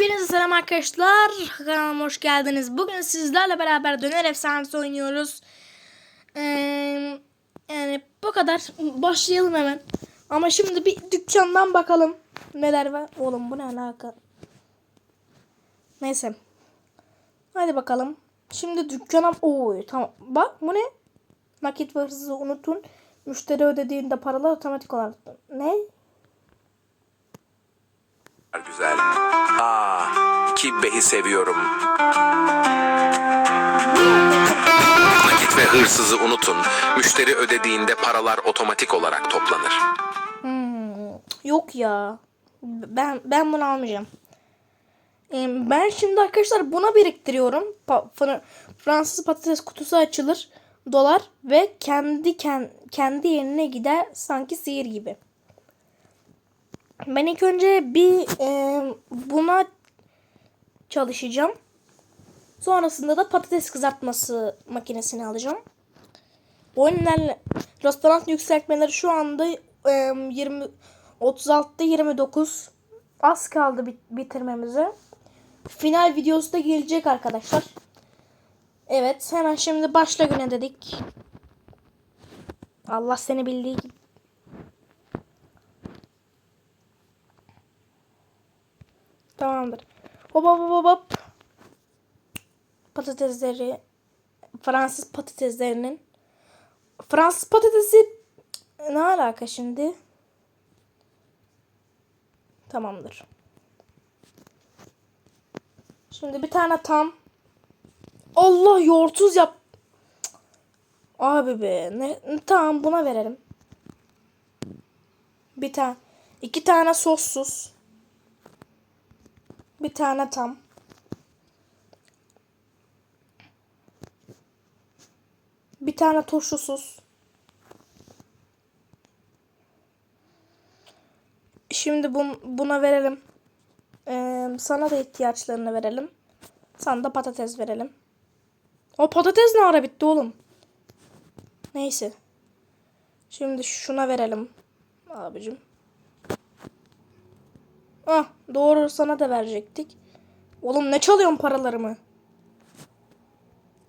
Hepinize selam arkadaşlar. Kanalıma hoş geldiniz. Bugün sizlerle beraber Döner Efsanesi oynuyoruz. Ee, yani bu kadar. Başlayalım hemen. Ama şimdi bir dükkandan bakalım. Neler var? Oğlum bu ne alaka? Neyse. Hadi bakalım. Şimdi dükkana... Oy tamam. Bak bu ne? Nakit ve unutun. Müşteri ödediğinde paralar otomatik olarak... Ne? Güzel. Aa, Kibbe'yi seviyorum. Nakit ve hırsızı unutun. Müşteri ödediğinde paralar otomatik olarak toplanır. Hmm, yok ya. Ben ben bunu almayacağım. Ben şimdi arkadaşlar buna biriktiriyorum. Fransız patates kutusu açılır, dolar ve kendi ken- kendi yerine gider sanki sihir gibi. Ben ilk önce bir e, buna çalışacağım. Sonrasında da patates kızartması makinesini alacağım. Oyunlar restoran yükseltmeleri şu anda e, 20 36'da 29 az kaldı bit- bitirmemize. Final videosu da gelecek arkadaşlar. Evet hemen şimdi başla güne dedik. Allah seni bildiği gibi. Tamamdır. Hop hop hop hop. Patatesleri Fransız patateslerinin Fransız patatesi ne alaka şimdi? Tamamdır. Şimdi bir tane tam Allah yoğurtsuz yap. Abi be ne tamam buna verelim. Bir tane iki tane sossuz. Bir tane tam. Bir tane turşusuz. Şimdi bun, buna verelim. Ee, sana da ihtiyaçlarını verelim. Sana da patates verelim. O patates ne ara bitti oğlum? Neyse. Şimdi şuna verelim. Abicim. Ah doğru sana da verecektik. Oğlum ne çalıyorsun paralarımı?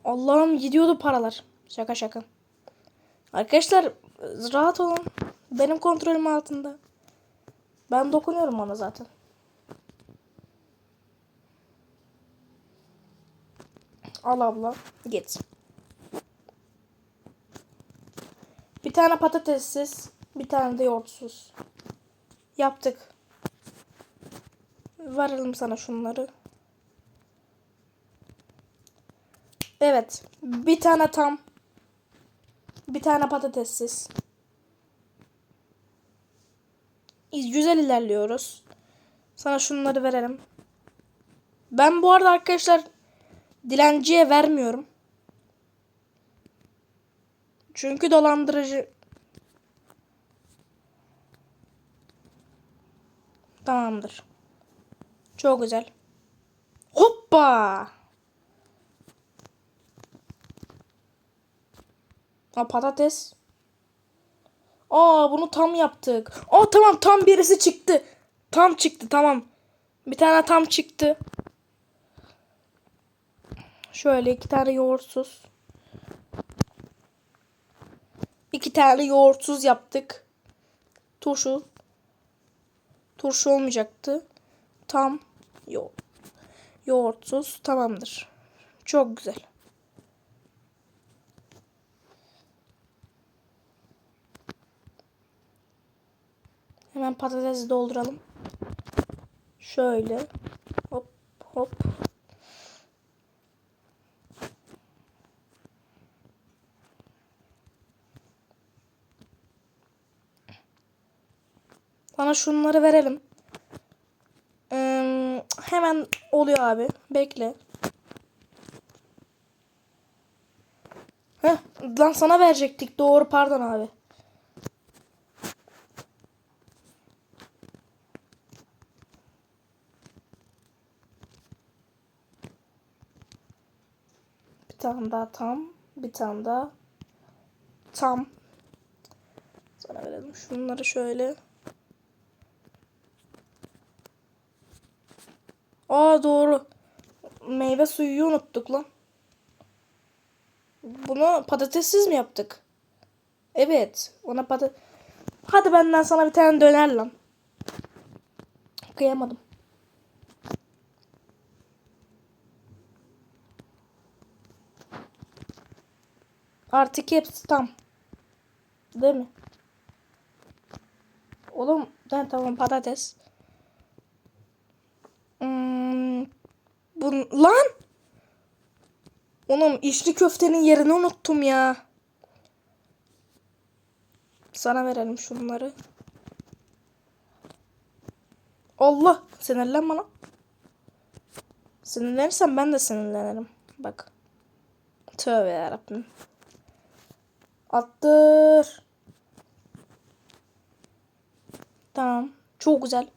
Allah'ım gidiyordu paralar. Şaka şaka. Arkadaşlar rahat olun. Benim kontrolüm altında. Ben dokunuyorum ona zaten. Al abla. Git. Bir tane patatessiz. Bir tane de yoğurtsuz. Yaptık. Varalım sana şunları. Evet. Bir tane tam. Bir tane patatessiz. Güzel ilerliyoruz. Sana şunları verelim. Ben bu arada arkadaşlar dilenciye vermiyorum. Çünkü dolandırıcı. Tamamdır. Çok güzel. Hoppa! Ha patates. Aa bunu tam yaptık. Aa tamam tam birisi çıktı. Tam çıktı tamam. Bir tane tam çıktı. Şöyle iki tane yoğurtsuz. İki tane yoğurtsuz yaptık. Turşu. Turşu olmayacaktı. Tam yo yoğurtsuz tamamdır. Çok güzel. Hemen patatesi dolduralım. Şöyle. Hop hop. Sana şunları verelim. Hemen oluyor abi. Bekle. Heh, lan sana verecektik. Doğru pardon abi. Bir tane daha tam. Bir tane daha tam. Sana verelim şunları şöyle. Aa doğru. Meyve suyu unuttuk lan. Bunu patatessiz mi yaptık? Evet. Ona patates... Hadi benden sana bir tane döner lan. Kıyamadım. Artık hepsi tam. Değil mi? Oğlum ben tamam patates. Hmm, bun lan. Oğlum içli köftenin yerini unuttum ya. Sana verelim şunları. Allah sinirlenme lan. Sinirlenirsem ben de sinirlenirim. Bak. Tövbe yarabbim. Attır. Tamam. Çok güzel.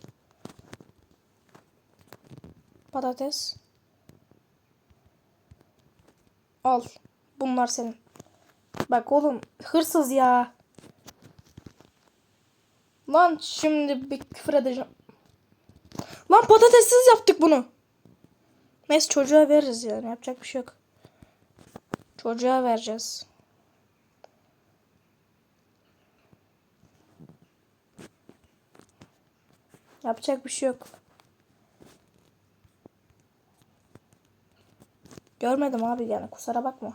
Patates. Al. Bunlar senin. Bak oğlum hırsız ya. Lan şimdi bir küfür edeceğim. Lan patatessiz yaptık bunu. Neyse çocuğa veririz yani yapacak bir şey yok. Çocuğa vereceğiz. Yapacak bir şey yok. Görmedim abi yani kusura bakma.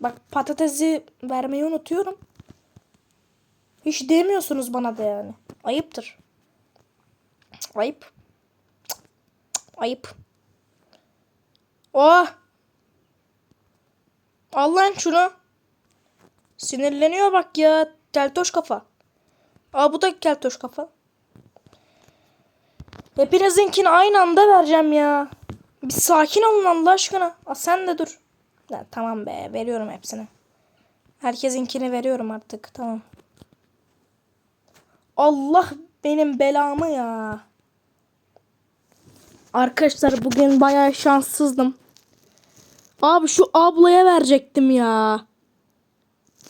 Bak patatesi vermeyi unutuyorum. Hiç demiyorsunuz bana da yani. Ayıptır. Ayıp. Ayıp. Oh! Allah'ın şunu. Sinirleniyor bak ya. Keltoş kafa. Aa bu da keltoş kafa. Hepinizinkini aynı anda vereceğim ya. Bir sakin olun Allah aşkına. Aa, sen de dur. Ya, tamam be veriyorum hepsini. Herkesinkini veriyorum artık tamam. Allah benim belamı ya. Arkadaşlar bugün bayağı şanssızdım. Abi şu ablaya verecektim ya.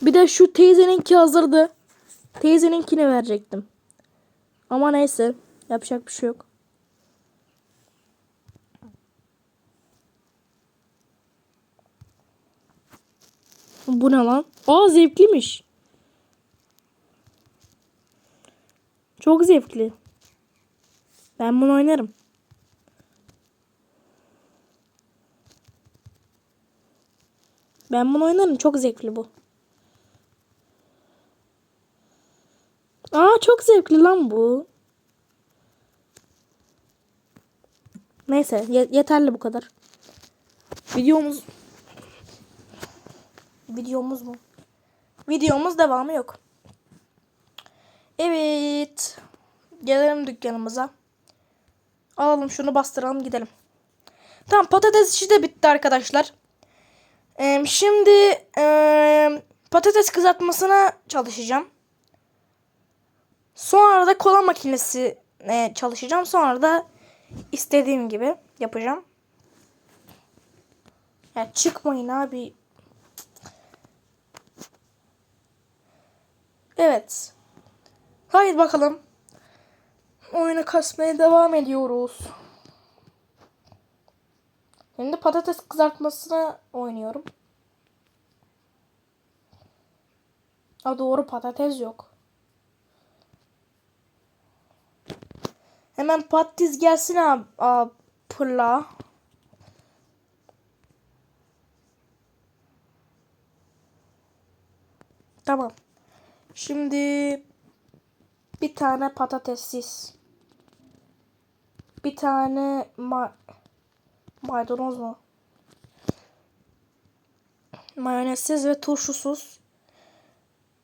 Bir de şu teyzeninki hazırdı. Teyzeninkini verecektim. Ama neyse. Yapacak bir şey yok. Bu ne lan? Aa zevkliymiş. Çok zevkli. Ben bunu oynarım. Ben bunu oynarım. Çok zevkli bu. Aa çok zevkli lan bu. Neyse ye- yeterli bu kadar. Videomuz videomuz mu? Videomuz devamı yok. Evet. Gelelim dükkanımıza. Alalım şunu bastıralım gidelim. Tamam patates işi de bitti arkadaşlar. Ee, şimdi ee, patates kızartmasına çalışacağım. Sonra da kola makinesi e, çalışacağım. Sonra da istediğim gibi yapacağım. Ya çıkmayın abi. Evet. Haydi bakalım. Oyunu kasmaya devam ediyoruz. Şimdi patates kızartmasını oynuyorum. A doğru patates yok. Hemen patates gelsin abi pırla. Tamam. Şimdi bir tane patatessiz. Bir tane ma maydanoz mu? Mayonezsiz ve turşusuz.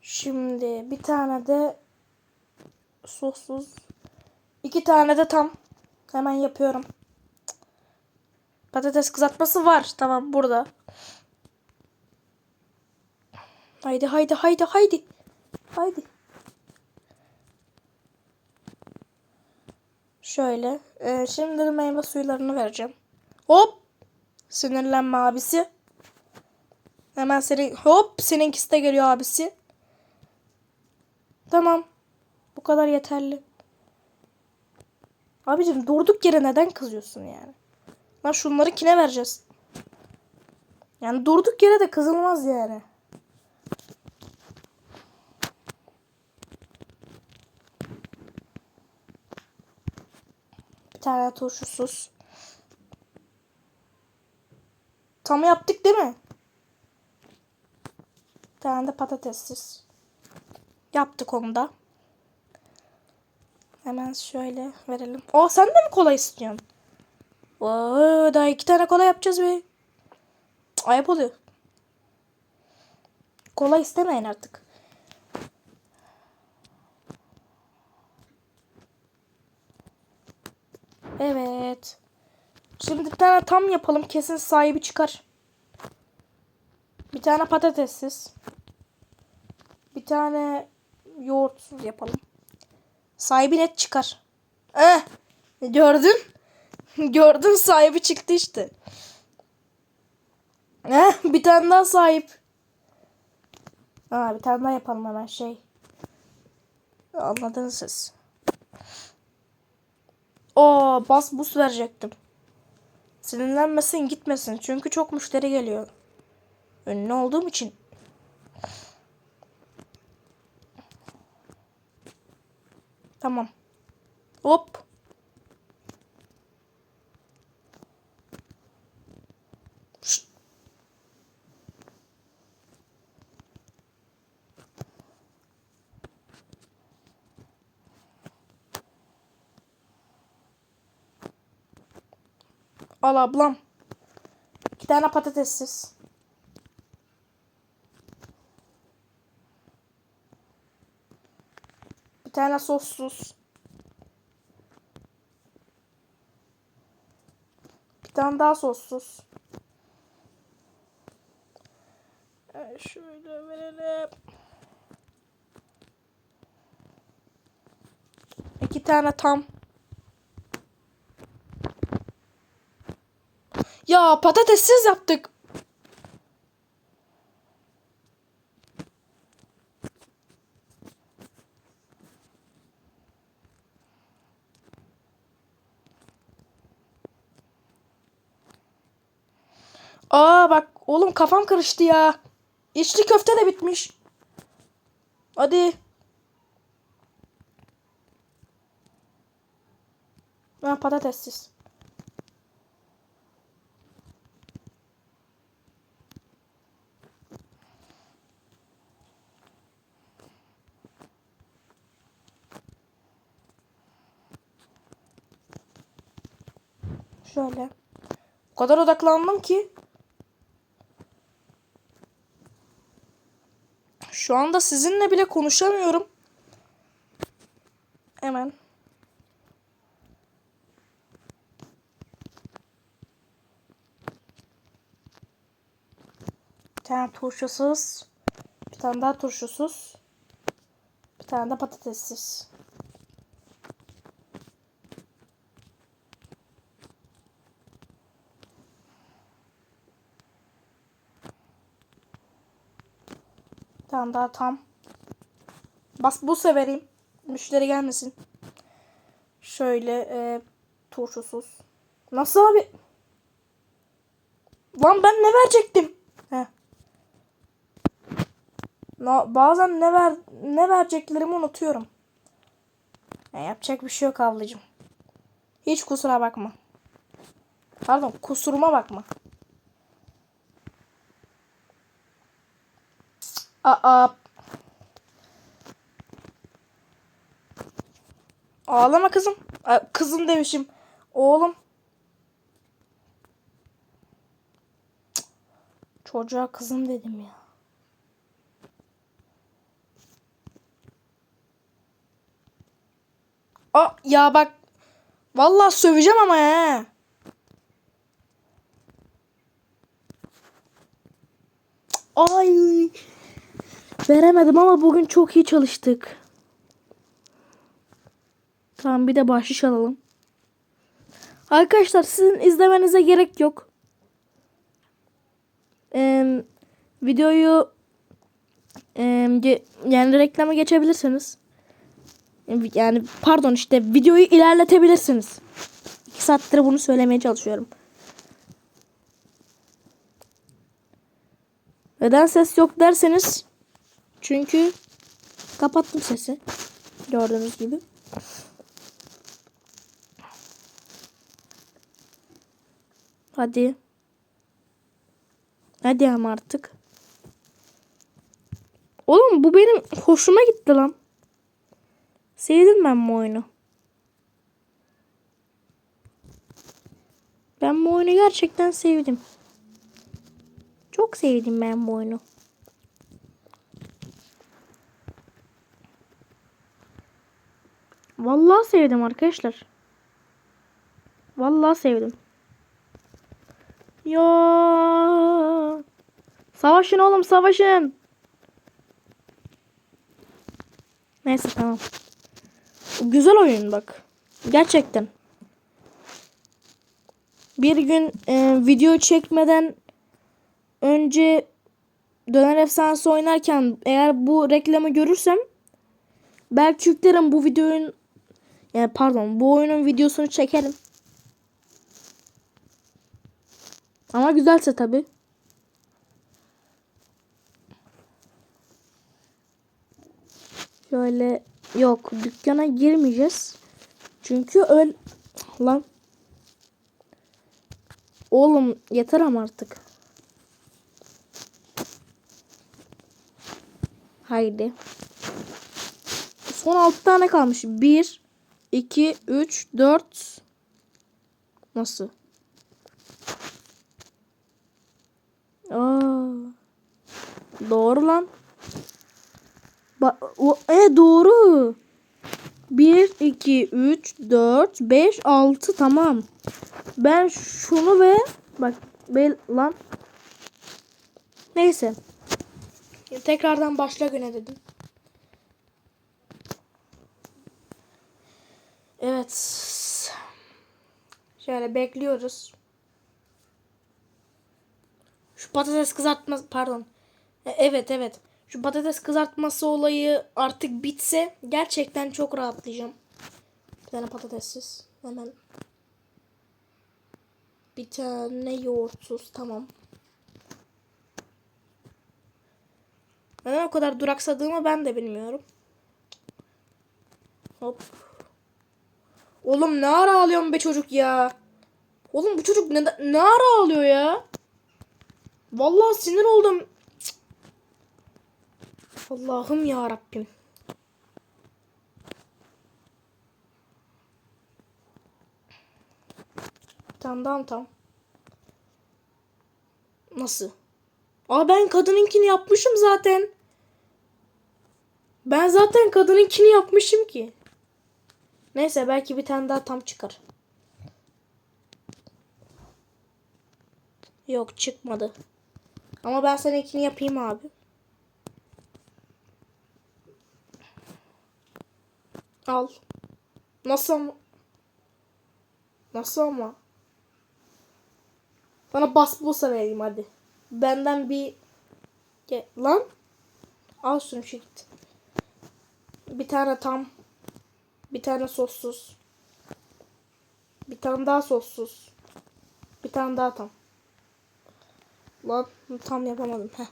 Şimdi bir tane de sossuz. İki tane de tam. Hemen yapıyorum. Patates kızartması var. Tamam burada. Haydi haydi haydi haydi. Haydi. Şöyle. Ee, şimdi de meyve suylarını vereceğim. Hop. Sinirlenme abisi. Hemen senin hop seninkisi de geliyor abisi. Tamam. Bu kadar yeterli. Abicim durduk yere neden kızıyorsun yani? Lan şunları kine vereceğiz. Yani durduk yere de kızılmaz yani. Bir tane turşusuz. Tam yaptık değil mi? Bir tane de patatessiz. Yaptık onu da. Hemen şöyle verelim. O sen de mi kola istiyorsun? Oo, daha iki tane kola yapacağız be. Ayıp oluyor. Kola istemeyin artık. Evet. Şimdi bir tane tam yapalım. Kesin sahibi çıkar. Bir tane patatessiz. Bir tane yoğurtsuz yapalım. Sahibi net çıkar. Eh, gördün? gördün sahibi çıktı işte. Eh, bir tane daha sahip. Aa, bir tane daha yapalım hemen şey. Anladınız siz. Oo, bas bus verecektim. Sinirlenmesin gitmesin. Çünkü çok müşteri geliyor. Ünlü olduğum için. Tamam. Hop. Al ablam. İki tane patatessiz. Bir tane sossuz. Bir tane daha sossuz. Şöyle verelim. İki tane tam. Ya patatessiz yaptık. Aa bak oğlum kafam karıştı ya. İçli köfte de bitmiş. Hadi. Ha patatessiz. Şöyle. O kadar odaklandım ki. Şu anda sizinle bile konuşamıyorum. Hemen. Bir tane turşusuz. Bir tane daha turşusuz. Bir tane de patatessiz. Daha tam. Bas bu severeyim. Müşteri gelmesin. Şöyle e, turşusuz. Nasıl abi? Lan ben ne verecektim? Heh. Na, bazen ne ver ne vereceklerimi unutuyorum. Ya, yapacak bir şey yok ablacığım. Hiç kusura bakma. Pardon kusuruma bakma. Aa. Ağlama kızım. Kızım demişim. Oğlum. Çocuğa kızım dedim ya. Aa, ya bak. Vallahi söveceğim ama he. Ay. Veremedim ama bugün çok iyi çalıştık. Tamam bir de bahşiş alalım. Arkadaşlar sizin izlemenize gerek yok. Ee, videoyu ge- yani reklama geçebilirsiniz. Yani pardon işte videoyu ilerletebilirsiniz. İki saattir bunu söylemeye çalışıyorum. Neden ses yok derseniz çünkü kapattım sesi. Gördüğünüz gibi. Hadi. Hadi ama artık. Oğlum bu benim hoşuma gitti lan. Sevdim ben bu oyunu. Ben bu oyunu gerçekten sevdim. Çok sevdim ben bu oyunu. Vallahi sevdim arkadaşlar. Vallahi sevdim. Ya. Savaşın oğlum savaşın. Neyse tamam. Güzel oyun bak. Gerçekten. Bir gün e, video çekmeden önce Döner Efsanesi oynarken eğer bu reklamı görürsem belki yüklerim bu videonun yani pardon bu oyunun videosunu çekerim. Ama güzelse tabi. Şöyle yok dükkana girmeyeceğiz. Çünkü öl lan. Oğlum yeter ama artık. Haydi. Son 6 tane kalmış. 1 2 3 4 Nasıl? Aa. Doğru lan. Ba o, e doğru. 1 2 3 4 5 6 tamam. Ben şunu ve bak bel lan. Neyse. Tekrardan başla güne dedim. Evet. Şöyle bekliyoruz. Şu patates kızartması pardon. E, Evet evet. Şu patates kızartması olayı artık bitse gerçekten çok rahatlayacağım. Bir tane patatessiz. Hemen. Bir tane yoğurtsuz. Tamam. Neden o kadar duraksadığımı ben de bilmiyorum. Hop. Oğlum ne ara ağlıyorsun be çocuk ya? Oğlum bu çocuk ne, ne ara ağlıyor ya? Vallahi sinir oldum. Allah'ım ya Rabbim. Tamam tamam tamam. Nasıl? Aa ben kadınınkini yapmışım zaten. Ben zaten kadınınkini yapmışım ki. Neyse belki bir tane daha tam çıkar. Yok çıkmadı. Ama ben seninkini yapayım abi. Al. Nasıl ama? Nasıl ama? Bana basbosa vereyim hadi. Benden bir... Lan. Al şunu şu git. Bir tane tam. Bir tane sossuz. Bir tane daha sossuz. Bir tane daha tam. Lan tam yapamadım. Heh.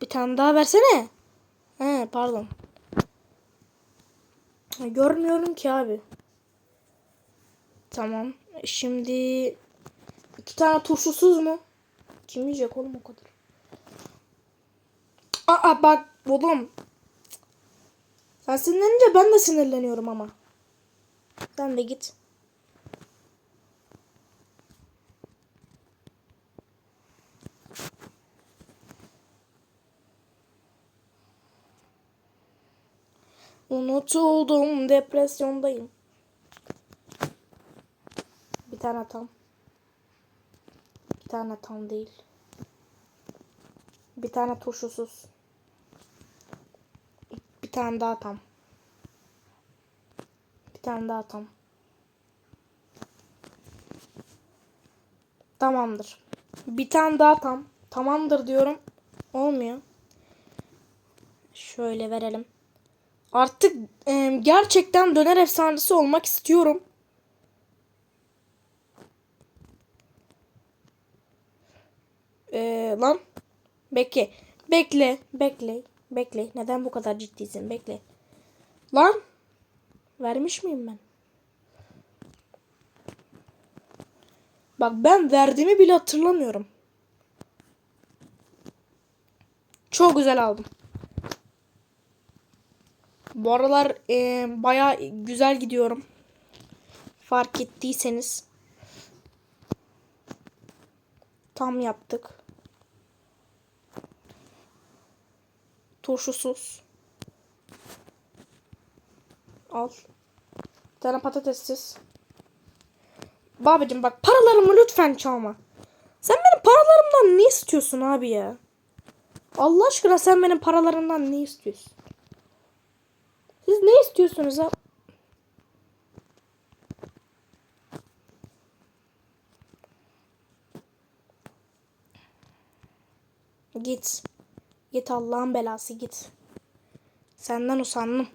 Bir tane daha versene. He pardon. Görmüyorum ki abi. Tamam. Şimdi iki tane turşusuz mu? Kim yiyecek oğlum o kadar? Aa bak oğlum. Sen sinirlenince ben de sinirleniyorum ama. Sen de git. Unutuldum depresyondayım. Bir tane tam. Bir tane tam değil. Bir tane turşusuz. Tane daha tam. Bir tane daha tam. Tamamdır. Bir tane daha tam. Tamamdır diyorum. Olmuyor. Şöyle verelim. Artık e, gerçekten döner efsanesi olmak istiyorum. Ee, lan. Bekle. Bekle. Bekle. Bekle. Neden bu kadar ciddisin? Bekle. Lan. Vermiş miyim ben? Bak ben verdiğimi bile hatırlamıyorum. Çok güzel aldım. Bu aralar e, baya güzel gidiyorum. Fark ettiyseniz. Tam yaptık. Turşusuz. Al. Bir tane patatessiz. Babacım bak paralarımı lütfen çalma. Sen benim paralarımdan ne istiyorsun abi ya? Allah aşkına sen benim paralarımdan ne istiyorsun? Siz ne istiyorsunuz ha? Git. Git Allah'ın belası git. Senden usandım.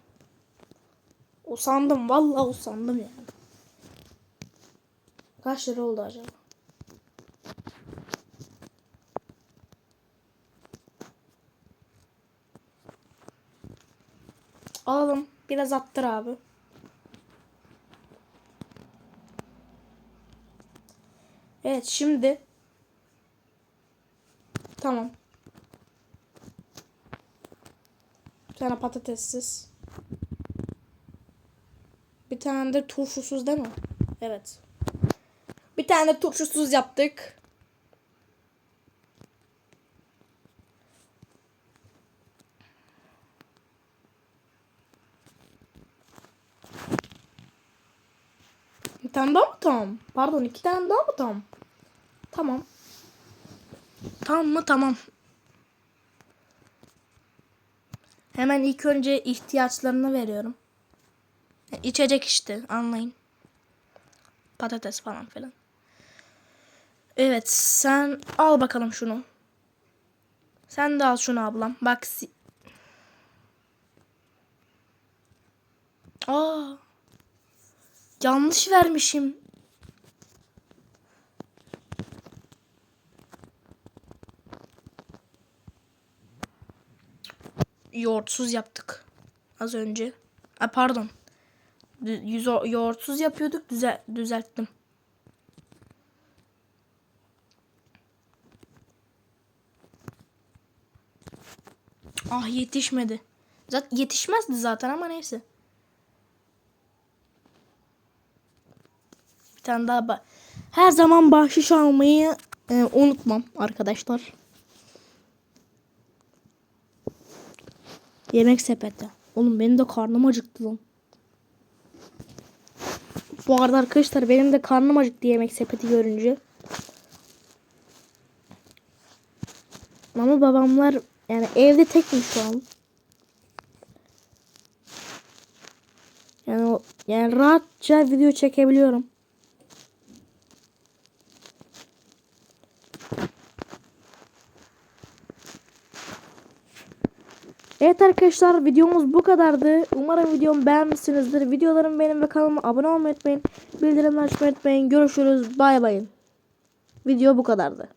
Usandım vallahi usandım yani. Kaç lira oldu acaba? Alalım. Biraz attır abi. Evet şimdi. Tamam. Bir tane patatessiz. Bir tane de turşusuz değil mi? Evet. Bir tane de turşusuz yaptık. Bir tane daha mı tam? Pardon iki tane daha mı tam? Tamam. Tamam mı? Tamam. Hemen ilk önce ihtiyaçlarını veriyorum. İçecek işte anlayın. Patates falan filan. Evet sen al bakalım şunu. Sen de al şunu ablam. Bak. si- Aa. Yanlış vermişim. Yoğurtsuz yaptık. Az önce. Ha, pardon. Yüz yoğurtsuz yapıyorduk. Düzel düzelttim. Ah yetişmedi. Zaten yetişmezdi zaten ama neyse. Bir tane daha Her zaman bahşiş almayı e, unutmam arkadaşlar. Yemek sepeti. Oğlum benim de karnım acıktı lan. Bu arada arkadaşlar benim de karnım acıktı yemek sepeti görünce. Ama babamlar yani evde tekim şu an. Yani yani rahatça video çekebiliyorum. Evet arkadaşlar videomuz bu kadardı. Umarım videomu beğenmişsinizdir. Videolarımı beğenin ve kanalıma abone olmayı unutmayın. Bildirimleri açmayı unutmayın. Görüşürüz. Bay bay. Video bu kadardı.